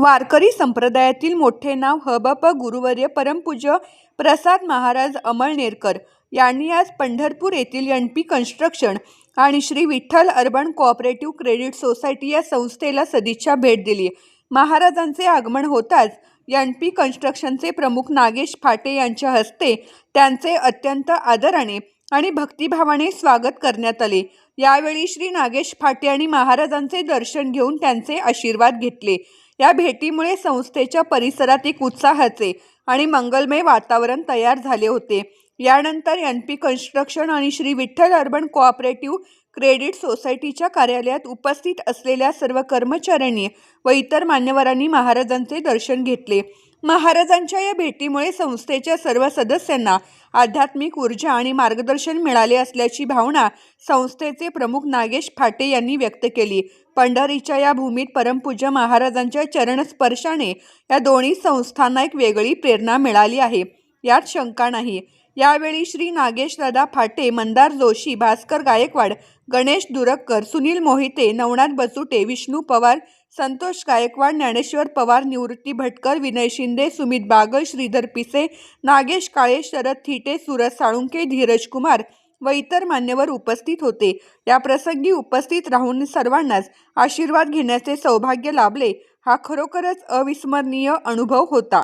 वारकरी संप्रदायातील मोठे नाव हबप गुरुवर्य परमपूज्य प्रसाद महाराज अमळनेरकर. यांनी आज पंढरपूर येथील एन पी कन्स्ट्रक्शन आणि Shri Vitthal urban cooperative credit society या संस्थेला सदिच्छा भेट दिली. महाराजांचे आगमन होताच एन पी कन्स्ट्रक्शनचे प्रमुख नागेश फाटे यांच्या हस्ते त्यांचे अत्यंत आदराने आणि भक्तिभावाने स्वागत करण्यात आले. यावेळी श्री नागेश फाटे आणि महाराजांचे दर्शन घेऊन त्यांचे आशीर्वाद घेतले. या भेटीमुळे संस्थेच्या परिसरात एक उत्साहाचे आणि मंगलमय वातावरण तयार झाले होते. यानंतर एन पी कन्स्ट्रक्शन आणि Shri Vitthal urban cooperative credit सोसायटीच्या कार्यालयात उपस्थित असलेल्या सर्व कर्मचाऱ्यांनी व इतर मान्यवरांनी महाराजांचे दर्शन घेतले. महाराजांच्या या भेटीमुळे संस्थेच्या सर्व सदस्यांना आध्यात्मिक ऊर्जा आणि मार्गदर्शन मिळाले असल्याची भावना संस्थेचे प्रमुख नागेश फाटे यांनी व्यक्त केली. पंढरीच्या या भूमीत परमपूज्य महाराजांच्या चरणस्पर्शाने या दोन्ही संस्थांना एक वेगळी प्रेरणा मिळाली आहे. यात शंका नाही. यावेळी श्री नागेश दादा फाटे मंदार जोशी भास्कर गायकवाड गणेश दुरक्कर सुनील मोहिते नवनाथ बसुटे विष्णू पवार संतोष गायकवाड ज्ञानेश्वर पवार निवृत्ती भटकर विनय शिंदे सुमित बागल श्रीधर पिसे नागेश काळे शरद थिटे सुरज साळुंके धीरज कुमार व इतर मान्यवर उपस्थित होते. या प्रसंगी उपस्थित राहून सर्वांनाच आशीर्वाद घेण्याचे सौभाग्य लाभले. हा खरोखरच अविस्मरणीय अनुभव होता.